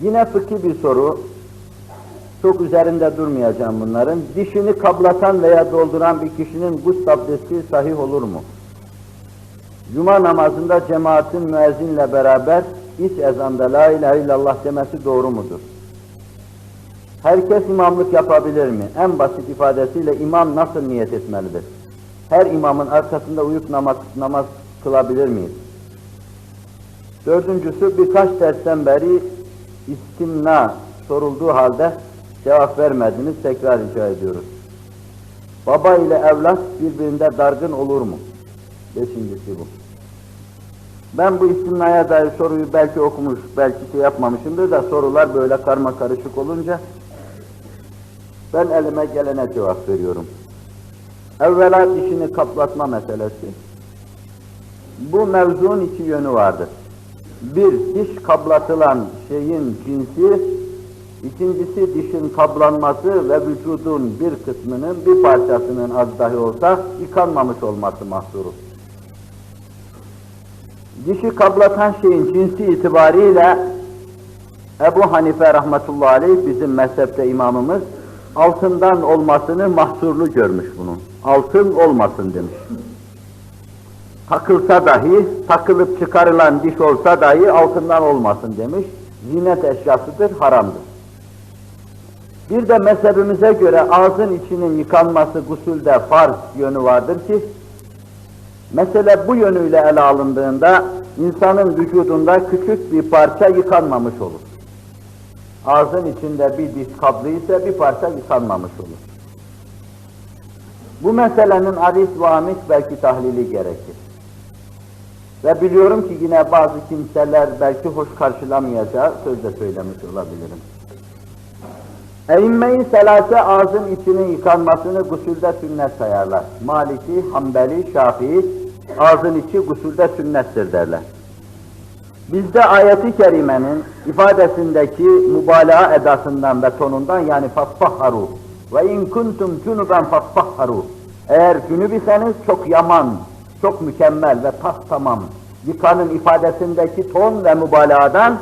Yine fıkhi bir soru. Çok üzerinde durmayacağım bunların. Dişini kablatan veya dolduran bir kişinin gusül abdesti sahih olur mu? Cuma namazında cemaatin müezzinle beraber iç ezanda la ilahe illallah demesi doğru mudur? Herkes imamlık yapabilir mi? En basit ifadesiyle imam nasıl niyet etmelidir? Her imamın arkasında uyup namaz, namaz kılabilir miyiz? Dördüncüsü birkaç dersten beri istimna sorulduğu halde cevap vermediniz. Tekrar rica ediyoruz. Baba ile evlat birbirinde dargın olur mu? Beşincisi bu. Ben bu istimnaya dair soruyu belki okumuş, belki şey yapmamışımdır da sorular böyle karma karışık olunca ben elime gelene cevap veriyorum. Evvela dişini kaplatma meselesi. Bu mevzuun iki yönü vardır. Bir, diş kablatılan şeyin cinsi, ikincisi dişin kablanması ve vücudun bir kısmının, bir parçasının az dahi olsa yıkanmamış olması mahsuru. Dişi kablatan şeyin cinsi itibariyle Ebu Hanife rahmetullahi aleyh bizim mezhepte imamımız altından olmasını mahsurlu görmüş bunun. Altın olmasın demiş. Takılsa dahi, takılıp çıkarılan diş olsa dahi altından olmasın demiş. Zinet eşyasıdır, haramdır. Bir de mezhebimize göre ağzın içinin yıkanması gusülde farz yönü vardır ki, mesele bu yönüyle ele alındığında insanın vücudunda küçük bir parça yıkanmamış olur. Ağzın içinde bir diş kablı ise bir parça yıkanmamış olur. Bu meselenin aris ve amis belki tahlili gerekir. Ve biliyorum ki yine bazı kimseler belki hoş karşılamayacağı sözde söylemiş olabilirim. Eğinmeyi selase ağzın içinin yıkanmasını gusülde sünnet sayarlar. Maliki, Hanbeli, Şafii ağzın içi gusülde sünnettir derler. Bizde ayeti kerimenin ifadesindeki mübalağa edasından ve tonundan yani faffahharu ve in kuntum cunuben faffahharu eğer cünüb iseniz çok yaman, çok mükemmel ve tas tamam yıkanın ifadesindeki ton ve mübalağadan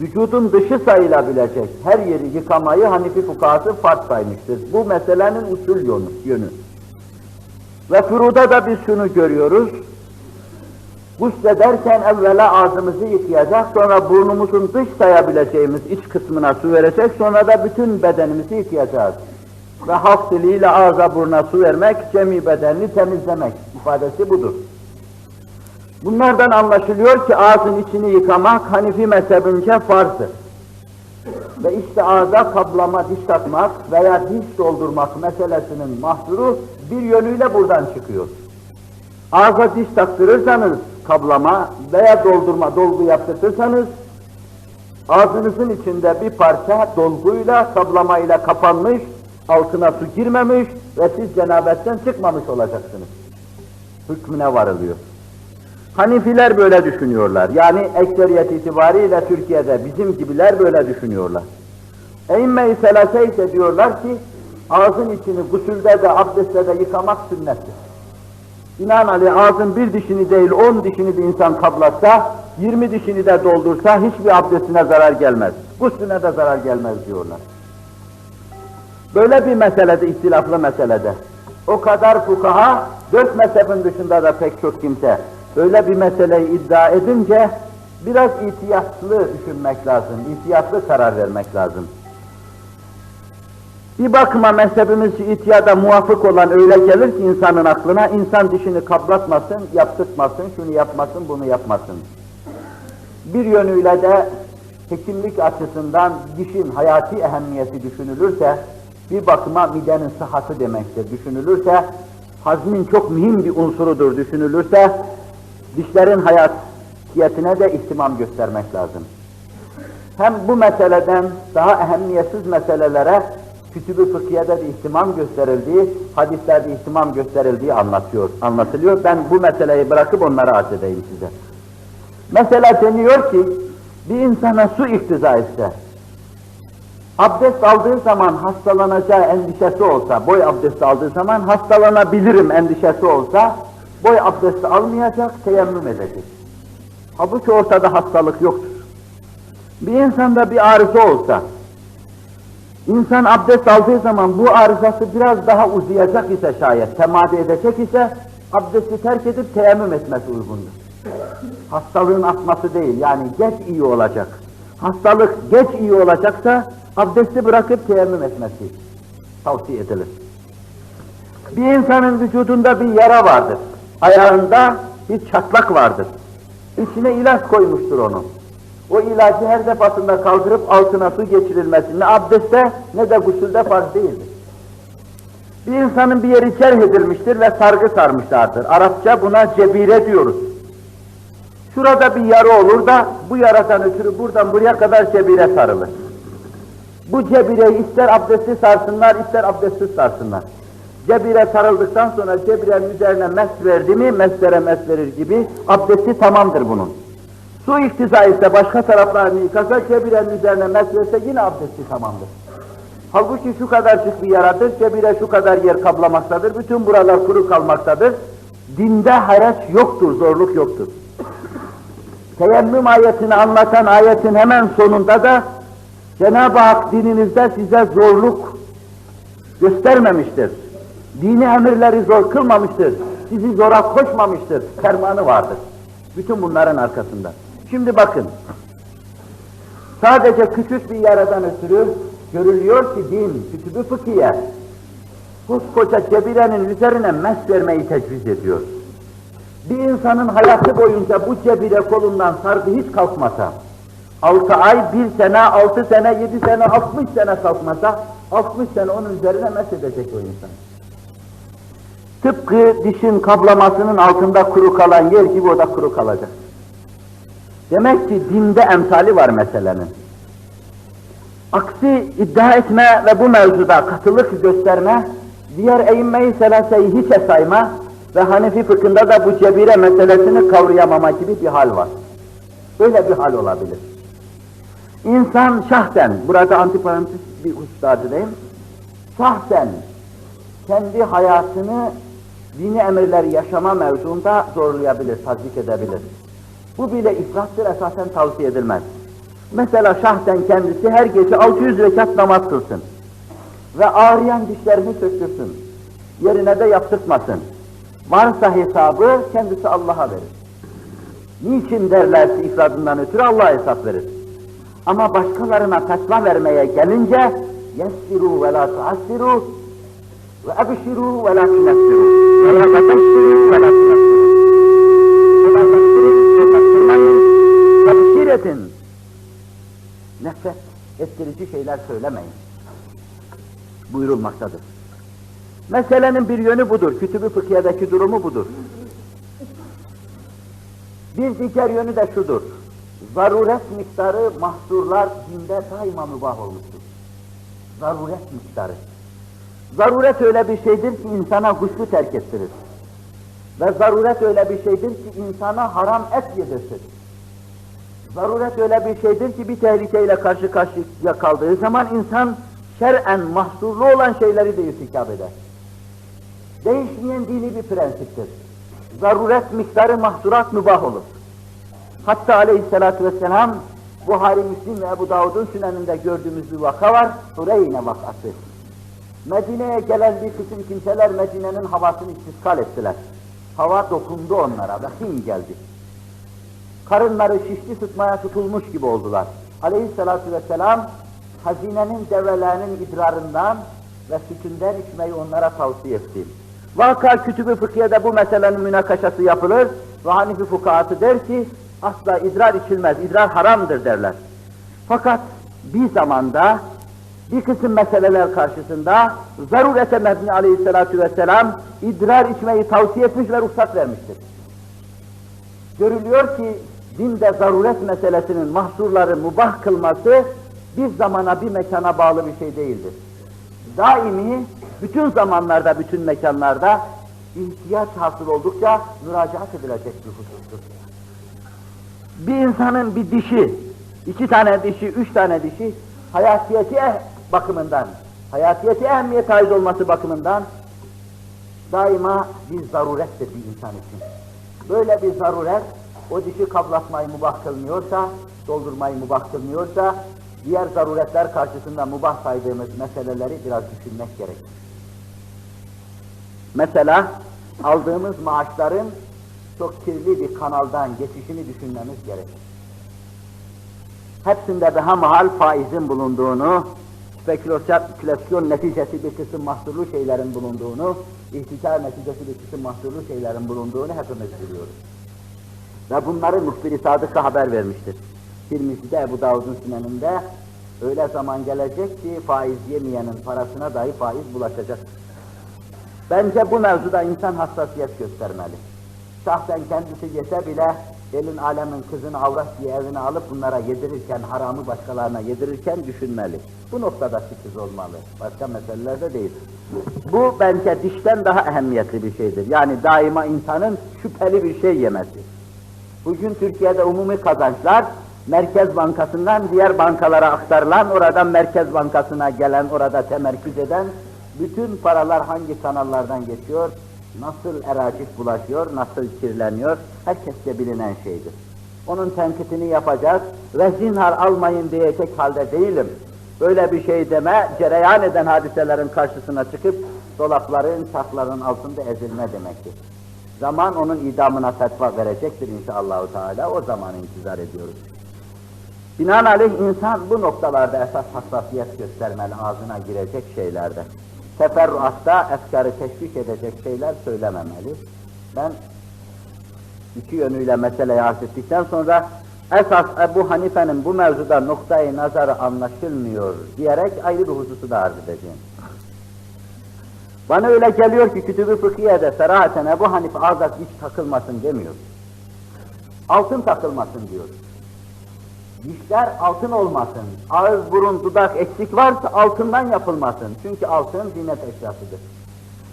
vücudun dışı sayılabilecek her yeri yıkamayı Hanifi fukahası farz saymıştır. Bu meselenin usul yönü. yönü. Ve furuda da biz şunu görüyoruz. Guslederken evvela ağzımızı yıkayacak, sonra burnumuzun dış sayabileceğimiz iç kısmına su verecek, sonra da bütün bedenimizi yıkayacağız. Ve halk diliyle ağza buruna su vermek, cemi bedenini temizlemek ifadesi budur. Bunlardan anlaşılıyor ki ağzın içini yıkamak Hanifi mezhebince farzdır. Ve işte ağza kablama, diş takmak veya diş doldurmak meselesinin mahsuru bir yönüyle buradan çıkıyor. Ağza diş taktırırsanız kablama veya doldurma, dolgu yaptırırsanız ağzınızın içinde bir parça dolguyla, kaplamayla kapanmış, altına su girmemiş ve siz cenabetten çıkmamış olacaksınız. Hükmüne varılıyor. Hanifiler böyle düşünüyorlar. Yani ekseriyet itibariyle Türkiye'de bizim gibiler böyle düşünüyorlar. Eğimme-i selase ise diyorlar ki ağzın içini gusülde de abdestte de yıkamak sünnettir. Binaenaleyh ağzın bir dişini değil on dişini bir insan kablatsa, yirmi dişini de doldursa hiçbir abdestine zarar gelmez. Guslüne de zarar gelmez diyorlar. Böyle bir meselede, ihtilaflı meselede. O kadar fukaha, dört mezhebin dışında da pek çok kimse böyle bir meseleyi iddia edince biraz ihtiyatlı düşünmek lazım, ihtiyatlı karar vermek lazım. Bir bakıma mezhebimiz ihtiyada muvafık olan öyle gelir ki insanın aklına, insan dişini kaplatmasın, yaptırtmasın, şunu yapmasın, bunu yapmasın. Bir yönüyle de hekimlik açısından dişin hayati ehemmiyeti düşünülürse, bir bakıma midenin sıhhati demektir düşünülürse, hazmin çok mühim bir unsurudur düşünülürse, dişlerin hayatiyetine de ihtimam göstermek lazım. Hem bu meseleden daha ehemmiyetsiz meselelere kütüb-ü fıkhiyede de ihtimam gösterildiği, hadislerde ihtimam gösterildiği anlatıyor, anlatılıyor. Ben bu meseleyi bırakıp onları arz edeyim size. Mesela deniyor ki, bir insana su iktiza etse, abdest aldığı zaman hastalanacağı endişesi olsa, boy abdesti aldığı zaman hastalanabilirim endişesi olsa, boy abdesti almayacak, teyemmüm edecek. Halbuki ortada hastalık yoktur. Bir insanda bir arıza olsa, insan abdest aldığı zaman bu arızası biraz daha uzayacak ise şayet, temadi edecek ise, abdesti terk edip teyemmüm etmesi uygundur. Hastalığın atması değil, yani geç iyi olacak. Hastalık geç iyi olacaksa, abdesti bırakıp teyemmüm etmesi tavsiye edilir. Bir insanın vücudunda bir yara vardır. Ayağında bir çatlak vardır. İçine ilaç koymuştur onu. O ilacı her defasında kaldırıp altına su geçirilmesi ne abdestte ne de gusülde farz değildir. Bir insanın bir yeri cerh edilmiştir ve sargı sarmışlardır. Arapça buna cebire diyoruz. Şurada bir yara olur da bu yaradan ötürü buradan buraya kadar cebire sarılır. Bu cebireyi ister abdestli sarsınlar, ister abdestsiz sarsınlar. Cebire sarıldıktan sonra cebirenin üzerine mes verdi mi, meslere mes verir gibi abdesti tamamdır bunun. Su iktiza ise başka taraflarını yıkasa cebirenin üzerine mes verse yine abdesti tamamdır. Halbuki şu kadarcık bir yaradır, cebire şu kadar yer kaplamaktadır, bütün buralar kuru kalmaktadır. Dinde haraç yoktur, zorluk yoktur. Teyemmüm ayetini anlatan ayetin hemen sonunda da Cenab-ı Hak dininizde size zorluk göstermemiştir. Dini emirleri zor kılmamıştır. Sizi zora koşmamıştır. Fermanı vardır. Bütün bunların arkasında. Şimdi bakın. Sadece küçük bir yaradan ötürü görülüyor ki din, kütübü fıkhiye, koskoca cebirenin üzerine mes vermeyi tecviz ediyor. Bir insanın hayatı boyunca bu cebire kolundan sargı hiç kalkmasa, altı ay, bir sene, altı sene, yedi sene, altmış sene kalkmasa, altmış sene onun üzerine mes edecek o insan. Tıpkı dişin kaplamasının altında kuru kalan yer gibi o da kuru kalacak. Demek ki dinde emsali var meselenin. Aksi iddia etme ve bu mevzuda katılık gösterme, diğer eğinmeyi selaseyi hiçe sayma ve Hanefi fıkhında da bu cebire meselesini kavrayamama gibi bir hal var. Böyle bir hal olabilir. İnsan şahsen, burada antiparantez bir husus edeyim, şahsen kendi hayatını dini emirleri yaşama mevzuunda zorlayabilir, tatbik edebilir. Bu bile ifrattır, esasen tavsiye edilmez. Mesela şahsen kendisi her gece 600 rekat namaz kılsın ve ağrıyan dişlerini söktürsün, yerine de yaptırtmasın. Varsa hesabı kendisi Allah'a verir. Niçin derlerse ifradından ötürü Allah'a hesap verir. Ama başkalarına takla vermeye gelince yessiru ve la tuassiru ve ebşiru ve la tunessiru ve la tebşiru ve la tunessiru tebşiretin nefret ettirici şeyler söylemeyin buyurulmaktadır. Meselenin bir yönü budur. Kütübü fıkhiyedeki durumu budur. Bir diğer yönü de şudur. Zaruret miktarı mahsurlar dinde daima mübah olmuştur. Zaruret miktarı. Zaruret öyle bir şeydir ki insana güçlü terk ettirir. Ve zaruret öyle bir şeydir ki insana haram et yedirtir. Zaruret öyle bir şeydir ki bir tehlikeyle karşı karşıya kaldığı zaman insan şer'en mahsurlu olan şeyleri de irtikap eder. Değişmeyen dini bir prensiptir. Zaruret miktarı mahsurat mübah olur. Hatta aleyhissalatü vesselam Buhari, Müslim ve Ebu Davud'un süneninde gördüğümüz bir vaka var. Hureyne vakası. Medine'ye gelen bir kısım kimseler Medine'nin havasını istiskal ettiler. Hava dokundu onlara ve hin geldi. Karınları şişti sıtmaya tutulmuş gibi oldular. Aleyhissalatü vesselam hazinenin develerinin idrarından ve sütünden içmeyi onlara tavsiye etti. Vaka kütübü fıkhiyede bu meselenin münakaşası yapılır ve Hanifi fukahatı der ki asla idrar içilmez, idrar haramdır derler. Fakat bir zamanda bir kısım meseleler karşısında zarurete mebni aleyhissalatu vesselam idrar içmeyi tavsiye etmiş ve ruhsat vermiştir. Görülüyor ki dinde zaruret meselesinin mahsurları mubah kılması bir zamana bir mekana bağlı bir şey değildir. Daimi bütün zamanlarda, bütün mekanlarda ihtiyaç hasıl oldukça müracaat edilecek bir husustur. Bir insanın bir dişi, iki tane dişi, üç tane dişi hayatiyeti eh bakımından, hayatiyeti ehemmiyet ait olması bakımından daima bir zarurettir bir insan için. Böyle bir zaruret, o dişi kablatmayı mubah kılmıyorsa, doldurmayı mubah kılmıyorsa, diğer zaruretler karşısında mubah saydığımız meseleleri biraz düşünmek gerek. Mesela aldığımız maaşların çok kirli bir kanaldan geçişini düşünmemiz gerek. Hepsinde daha mahal faizin bulunduğunu, spekülasyon neticesi bir kısım mahsurlu şeylerin bulunduğunu, ihtikar neticesi bir kısım mahsurlu şeylerin bulunduğunu hepimiz biliyoruz. Ve bunları muhbir-i sadıka haber vermiştir. Tirmizi'de Ebu Davud'un süneninde öyle zaman gelecek ki faiz yemeyenin parasına dahi faiz bulaşacak. Bence bu mevzuda insan hassasiyet göstermeli. Şahsen kendisi yese bile elin alemin kızını avrat diye evine alıp bunlara yedirirken, haramı başkalarına yedirirken düşünmeli. Bu noktada titiz olmalı. Başka meselelerde değil. Bu bence dişten daha ehemmiyetli bir şeydir. Yani daima insanın şüpheli bir şey yemesi. Bugün Türkiye'de umumi kazançlar Merkez Bankası'ndan diğer bankalara aktarılan, oradan Merkez Bankası'na gelen, orada temerküz eden bütün paralar hangi kanallardan geçiyor, nasıl eracif bulaşıyor, nasıl kirleniyor, herkesce bilinen şeydir. Onun tenkitini yapacak ve zinhar almayın diyecek halde değilim. Böyle bir şey deme, cereyan eden hadiselerin karşısına çıkıp dolapların, çakların altında ezilme demektir. Zaman onun idamına fetva verecektir inşallah Teala. O zaman intizar ediyoruz. Binaenaleyh insan bu noktalarda esas hassasiyet göstermeli ağzına girecek şeylerde. Teferruatta efkarı teşvik edecek şeyler söylememeli. Ben iki yönüyle meseleyi arz ettikten sonra esas Ebu Hanife'nin bu mevzuda noktayı nazarı anlaşılmıyor diyerek ayrı bir hususu da arz edeceğim. Bana öyle geliyor ki kütüb-ü fıkhiye'de serahaten Ebu Hanife azat hiç takılmasın demiyor. Altın takılmasın diyor. Dişler altın olmasın, ağız, burun, dudak eksik varsa altından yapılmasın. Çünkü altın zinet eşyasıdır.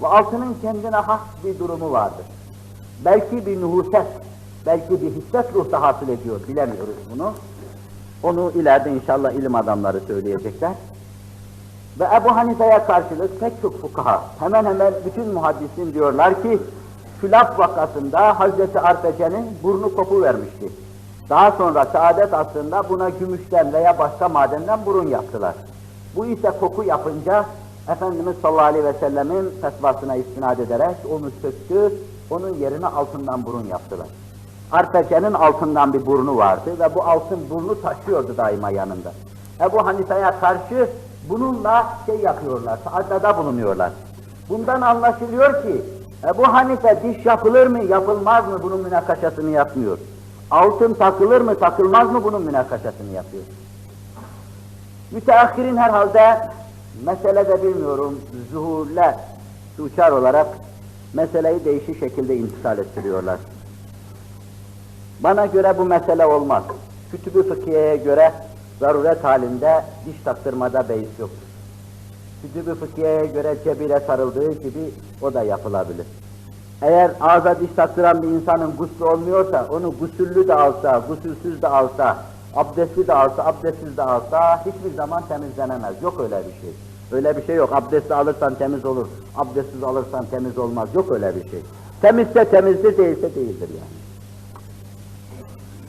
Ve altının kendine has bir durumu vardır. Belki bir nuhuset, belki bir hisset ruhta hasıl ediyor, bilemiyoruz bunu. Onu ileride inşallah ilim adamları söyleyecekler. Ve Ebu Hanife'ye karşılık pek çok fukaha, hemen hemen bütün muhaddisin diyorlar ki, Külaf vakasında Hazreti Arpece'nin burnu kopu vermişti. Daha sonra saadet aslında buna gümüşten veya başka madenden burun yaptılar. Bu ise koku yapınca Efendimiz sallallahu aleyhi ve sellemin fetvasına istinad ederek onu söktü, onun yerine altından burun yaptılar. Arpece'nin altından bir burnu vardı ve bu altın burnu taşıyordu daima yanında. Ebu Hanife'ye karşı bununla şey yapıyorlar, taaddada bulunuyorlar. Bundan anlaşılıyor ki Ebu Hanife diş yapılır mı, yapılmaz mı bunun münakaşasını yapmıyor. Altın takılır mı, takılmaz mı bunun münakaşasını yapıyor. Müteahhirin herhalde meselede bilmiyorum, zuhurle duçar olarak meseleyi değişik şekilde intisal ettiriyorlar. Bana göre bu mesele olmaz. Kütüb-ü fıkhiyeye göre zaruret halinde diş taktırmada beis yoktur. Kütüb-ü fıkhiyeye göre cebire sarıldığı gibi o da yapılabilir. Eğer ağza diş taktıran bir insanın guslu olmuyorsa, onu gusüllü de alsa, gusülsüz de alsa, abdestli de alsa, abdestsiz de alsa hiçbir zaman temizlenemez. Yok öyle bir şey. Öyle bir şey yok. Abdestli alırsan temiz olur, abdestsiz alırsan temiz olmaz. Yok öyle bir şey. Temizse temizdir, değilse değildir yani.